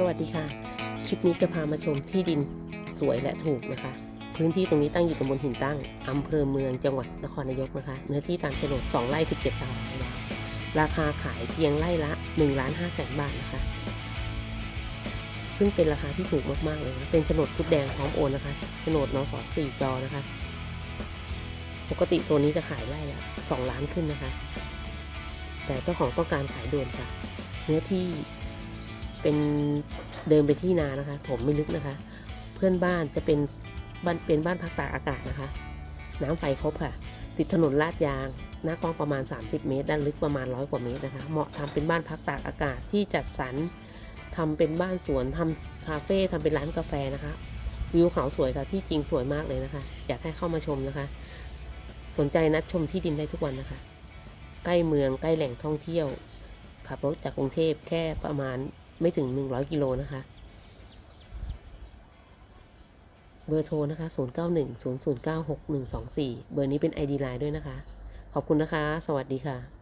สวัสดีค่ะ คลิปนี้จะพามาชมที่ดินสวยและถูกนะคะ พื้นที่ตรงนี้ตั้งอยู่ตำบลหินตั้งอำเภอเมืองจังหวัดนครนายกนะคะ เนื้อที่ตามโฉนด2ไร่17ตารางวาราคาขายเพียงไร่ละ1ล้าน5แสนบาทนะคะ ซึ่งเป็นราคาที่ถูกมากๆเลยนะเป็นโฉนดคุดแดงพร้อมโอนนะคะโฉนดนส4จอนะคะ ปกติโซนนี้จะขายไร่ละ2ล้านขึ้นนะคะ แต่เจ้าของต้องการขายด่วนค่ะ เนื้อที่ เป็นเดิมเป็นที่นานะคะ ผมไม่ลึกนะคะ เพื่อนบ้านจะเป็นบ้านเป็นบ้านพักตากอากาศนะคะ น้ำไฟครบค่ะ ติดถนนลาดยางหน้ากว้างประมาณ 30 เมตร ด้านลึกประมาณร้อยกว่าเมตรนะคะ เหมาะทำเป็นบ้านพักตากอากาศที่จัดสรรทำเป็นบ้านสวนทำคาเฟ่ทำเป็นร้านกาแฟนะคะ วิวเขาสวยค่ะที่จริงสวยมากเลยนะคะ อยากให้เข้ามาชมนะคะ สนใจนัดชมที่ดินได้ทุกวันนะคะ ใกล้เมืองใกล้แหล่งท่องเที่ยวขับรถจากกรุงเทพแค่ประมาณ ไม่ถึง 100 กิโลนะคะ เบอร์โทรนะคะ 0910096124 เบอร์นี้เป็น ID Line ด้วยนะคะ ขอบคุณนะคะ สวัสดีค่ะ